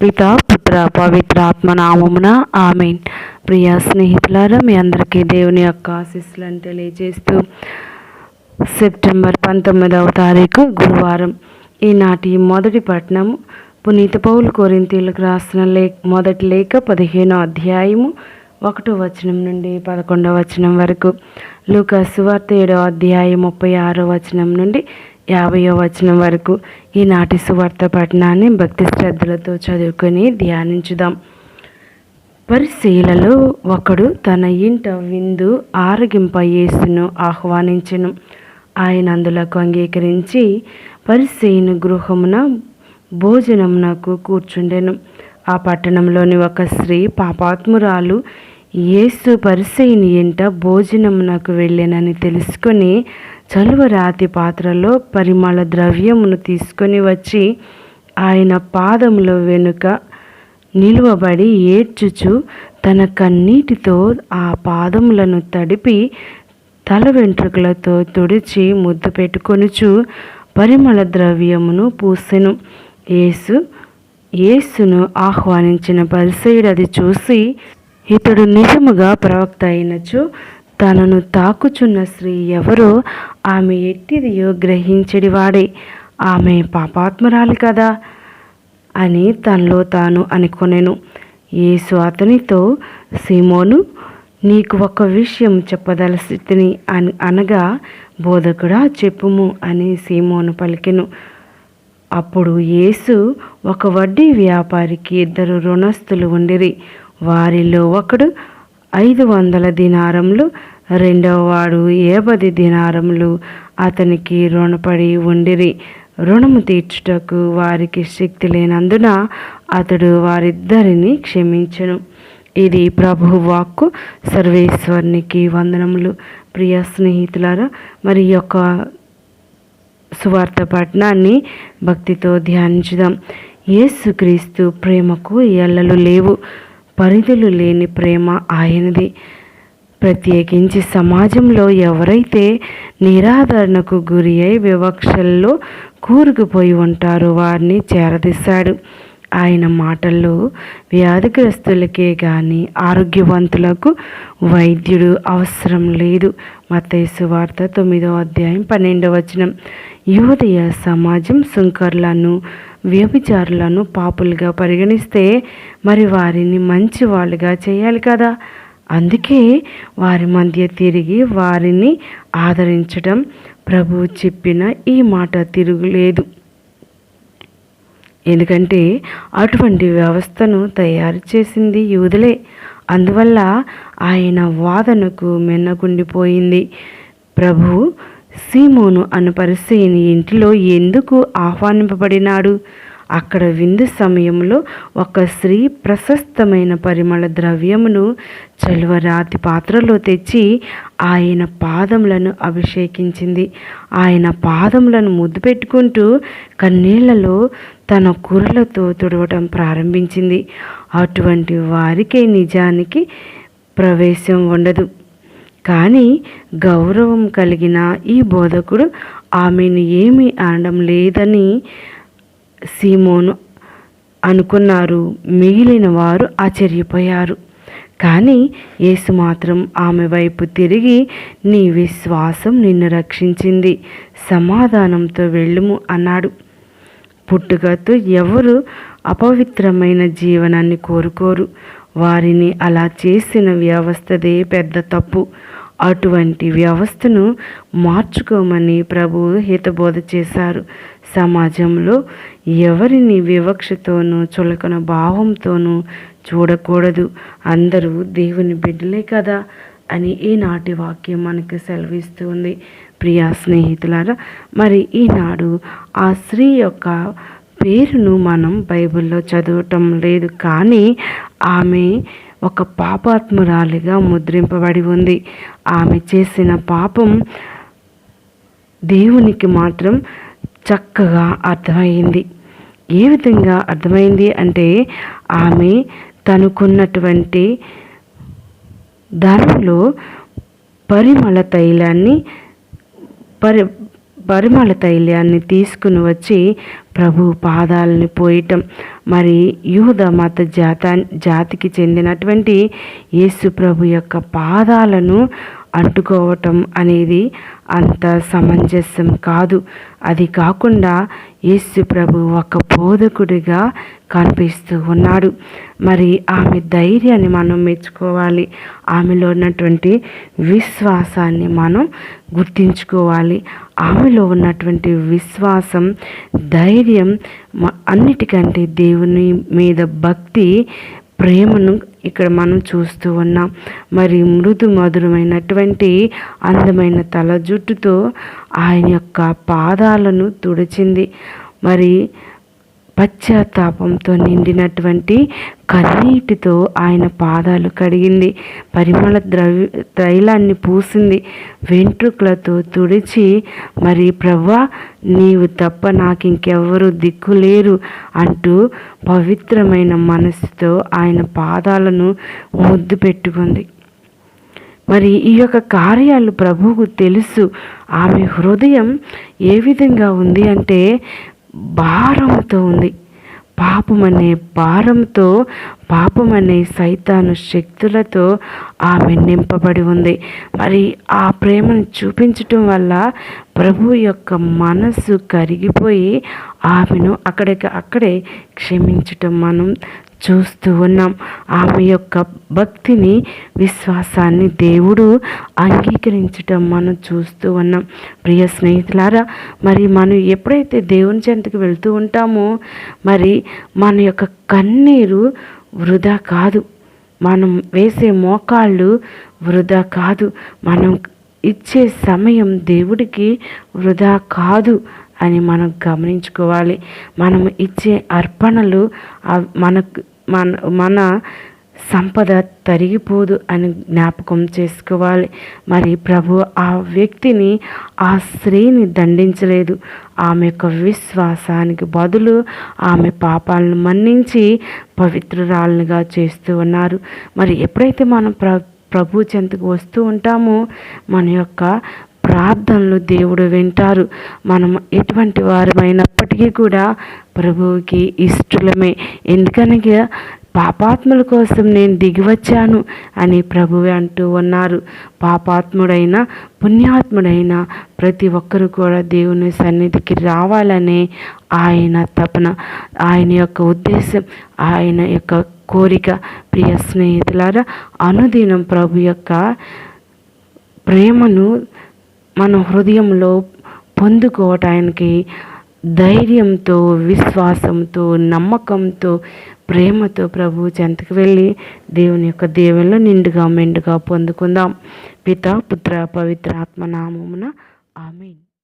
పిత పుత్ర పవిత్రాత్మ నామమున ఆమెన్. ప్రియ స్నేహితులారా మీ అందరికీ దేవుని యొక్క ఆశీస్సులను తెలియజేస్తూ సెప్టెంబర్ పంతొమ్మిదవ తారీఖు గురువారం ఈనాటి మొదటి పట్టణం పునీత పౌలు కోరింతీలకు రాసిన లే మొదటి లేఖ పదిహేనో అధ్యాయము ఒకటో వచనం నుండి పదకొండవ వచనం వరకు. లూకా సువార్త ఏడో అధ్యాయం ముప్పై ఆరో వచనం నుండి యాభయో వచనం వరకు ఈనాటి సువార్త పట్టణాన్ని భక్తి శ్రద్ధలతో చదువుకొని ధ్యానించుదాం. పరిశీలలో ఒకడు తన ఇంట విందు ఆరగింప యేసును ఆహ్వానించను. ఆయన అందులకు అంగీకరించి పరిశీను గృహమున భోజనమునకు కూర్చుండెను. ఆ పట్టణంలోని ఒక స్త్రీ పాపాత్మురాలు యేసు పరిశీని ఇంట భోజనమునకు వెళ్ళానని తెలుసుకొని చలువ రాతి పాత్రలో పరిమళ ద్రవ్యమును తీసుకొని వచ్చి ఆయన పాదముల వెనుక నిలువబడి ఏడ్చుచు తన కన్నీటితో ఆ పాదములను తడిపి తల వెంట్రుకలతో తుడిచి ముద్దు పెట్టుకొనుచు పరిమళ ద్రవ్యమును పూసెను. యేసు యేసును ఆహ్వానించిన పరిసయుడు అది చూసి ఇతడు నిజముగా ప్రవక్త అయినచు తనను తాకుచున్న స్త్రీ ఎవరో ఆమె ఎట్టిదియో గ్రహించడివాడే. ఆమె పాపాత్మరాలి కదా అని తనలో తాను అనుకొనెను. యేసు అతనితో సీమోను నీకు ఒక విషయం చెప్పదలసితిని అని అనగా బోధకుడా చెప్పుము అని సీమోను పలికెను. అప్పుడు యేసు ఒక వడ్డీ వ్యాపారికి ఇద్దరు రుణస్థులు ఉండిరి. వారిలో ఒకడు ఐదు వందల దినారములు రెండవ వాడు ఏబది దినారములు అతనికి రుణపడి ఉండిరి. రుణము తీర్చుటకు వారికి శక్తి లేనందున అతడు వారిద్దరిని క్షమించను. ఇది ప్రభు వాక్కు సర్వేశ్వరునికి వందనములు. ప్రియ స్నేహితులారా మరి యొక్క సువార్త పట్టణాన్ని భక్తితో ధ్యానించుదాం. యేసుక్రీస్తు ప్రేమకు ఎల్లలు లేవు. పరిధులు లేని ప్రేమ ఆయనది. ప్రత్యేకించి సమాజంలో ఎవరైతే నిరాదరణకు గురి అయి వివక్షల్లో కూరుకుపోయి ఉంటారో వారిని చేరదీశాడు. ఆయన మాటల్లో వ్యాధిగ్రస్తులకే కానీ ఆరోగ్యవంతులకు వైద్యుడు అవసరం లేదు. మతేసు వార్త తొమ్మిదో అధ్యాయం పన్నెండవ వచనం. యువదయ సమాజం సుంకర్లను వ్యభిచారులను పాపులుగా పరిగణిస్తే మరి వారిని మంచి వాళ్ళుగా చేయాలి కదా. అందుకే వారి మధ్య తిరిగి వారిని ఆదరించడం ప్రభు చెప్పిన ఈ మాట తిరుగులేదు. ఎందుకంటే అటువంటి వ్యవస్థను తయారు చేసింది యూదులే. అందువల్ల ఆయన వాదనకు మెన్నకుండిపోయింది ప్రభు సీమోను అను పరిసీని ఇంటిలో ఎందుకు ఆహ్వానింపబడినాడు? అక్కడ విందు సమయంలో ఒక స్త్రీ ప్రశస్తమైన పరిమళ ద్రవ్యమును చలువ రాతి పాత్రలో తెచ్చి ఆయన పాదములను అభిషేకించింది. ఆయన పాదములను ముద్దు పెట్టుకుంటూ కన్నీళ్ళలో తన కూరలతో తుడవటం ప్రారంభించింది. అటువంటి వారికే నిజానికి ప్రవేశం ఉండదు. కానీ గౌరవం కలిగిన ఈ బోధకుడు ఆమెను ఏమీ అనడం లేదని సీమోను అనుకున్నారు. మిగిలిన వారు ఆశ్చర్యపోయారు. కానీ యేసు మాత్రం ఆమె వైపు తిరిగి నీ విశ్వాసం నిన్ను రక్షించింది సమాధానంతో వెళ్ళుము అన్నాడు. పుట్టుకతో ఎవరు అపవిత్రమైన జీవనాన్ని కోరుకోరు. వారిని అలా చేసిన వ్యవస్థదే పెద్ద తప్పు. అటువంటి వ్యవస్థను మార్చుకోమని ప్రభు హితబోధ చేశారు. సమాజంలో ఎవరిని వివక్షతోనూ చులకన భావంతోనూ చూడకూడదు. అందరూ దేవుని బిడ్డలే కదా అని ఈనాటి వాక్యం మనకు సెలవిస్తుంది. ప్రియా స్నేహితులారా మరి ఈనాడు ఆ స్త్రీ యొక్క పేరును మనం బైబిల్లో చదవటం లేదు కానీ ఆమె ఒక పాపాత్మురాలిగా ముద్రింపబడి ఉంది. ఆమె చేసిన పాపం దేవునికి మాత్రం చక్కగా అర్థమైంది. ఏ విధంగా అర్థమైంది అంటే ఆమె తనుకున్నటువంటి ధర్మంలో పరిమళ తైలాన్ని పరి పరిమళ తైలాన్ని తీసుకుని వచ్చి ప్రభు పాదాలని పోయటం. మరి యూద మత జాత జాతికి చెందినటువంటి యేసు ప్రభు యొక్క పాదాలను అంటుకోవటం అనేది అంత సమంజసం కాదు. అది కాకుండా యేసు ప్రభు ఒక బోధకుడిగా కనిపిస్తూ ఉన్నాడు. మరి ఆమె ధైర్యాన్ని మనం మెచ్చుకోవాలి. ఆమెలో ఉన్నటువంటి విశ్వాసాన్ని మనం గుర్తించుకోవాలి. ఆమెలో ఉన్నటువంటి విశ్వాసం ధైర్యం అన్నిటికంటే దేవుని మీద భక్తి ప్రేమను ఇక్కడ మనం చూస్తూ ఉన్నాం. మరి మృదు మధురమైనటువంటి అందమైన తల జుట్టుతో ఆయన యొక్క పాదాలను తుడిచింది. మరి పశ్చాత్తాపంతో నిండినటువంటి కన్నీటితో ఆయన పాదాలు కడిగింది. పరిమళ ద్రవ్య తైలాన్ని పూసింది. వెంట్రుకలతో తుడిచి మరి ప్రవ్వా నీవు తప్ప నాకు ఇంకెవ్వరు దిక్కు లేరు అంటూ పవిత్రమైన మనసుతో ఆయన పాదాలను ముద్దు పెట్టుకుంది. మరి ఈ యొక్క కార్యాలు ప్రభువుకు తెలుసు. ఆమె హృదయం ఏ విధంగా ఉంది అంటే భారంతో ఉంది. పాపమనే భారంతో పాపమనే సైతాను శక్తులతో ఆమె నింపబడి ఉంది. మరి ఆ ప్రేమను చూపించటం వల్ల ప్రభు యొక్క మనసు కరిగిపోయి ఆమెను అక్కడికి అక్కడే క్షమించటం మనం చూస్తూ ఉన్నాం. ఆమె యొక్క భక్తిని విశ్వాసాన్ని దేవుడు అంగీకరించటం మనం చూస్తూ ఉన్నాం. ప్రియ స్నేహితులారా మరి మనం ఎప్పుడైతే దేవుని చెంతకు వెళ్తూ ఉంటామో మరి మన యొక్క కన్నీరు వృధా కాదు. మనం వేసే మోకాళ్ళు వృధా కాదు. మనం ఇచ్చే సమయం దేవుడికి వృధా కాదు. అని మనం గమనించుకోవాలి. మనం ఇచ్చే అర్పణలు మనకు మన మన సంపద తరిగిపోదు అని జ్ఞాపకం చేసుకోవాలి. మరి ప్రభు ఆ వ్యక్తిని ఆ స్త్రీని దండించలేదు. ఆమె యొక్క విశ్వాసానికి బదులు ఆమె పాపాలను మన్నించి పవిత్రురాలుగా చేస్తూ ఉన్నారు. మరి ఎప్పుడైతే మనం ప్ర ప్రభు చెంతకు వస్తూ ఉంటామో మన యొక్క ప్రార్థనలు దేవుడు వింటారు. మనం ఎటువంటి వారమైనప్పటికీ కూడా ప్రభువుకి ఇష్టలమే. ఎందుకనగా పాపాత్ముల కోసం నేను దిగివచ్చాను అని ప్రభువే అంటూ ఉన్నారు. పాపాత్ముడైన పుణ్యాత్ముడైన ప్రతి ఒక్కరు కూడా దేవుని సన్నిధికి రావాలనే ఆయన తపన ఆయన యొక్క ఉద్దేశం ఆయన యొక్క కోరిక. ప్రియ స్నేహితులారా అనుదినం ప్రభు యొక్క ప్రేమను మన హృదయంలో పొందుకోవటానికి ధైర్యంతో విశ్వాసంతో నమ్మకంతో ప్రేమతో ప్రభు చెంతకు వెళ్ళి దేవుని యొక్క దేవుల్లో నిండుగా మెండుగా పొందుకుందాం. పిత పుత్ర పవిత్ర ఆత్మ నామమున ఆమెన్.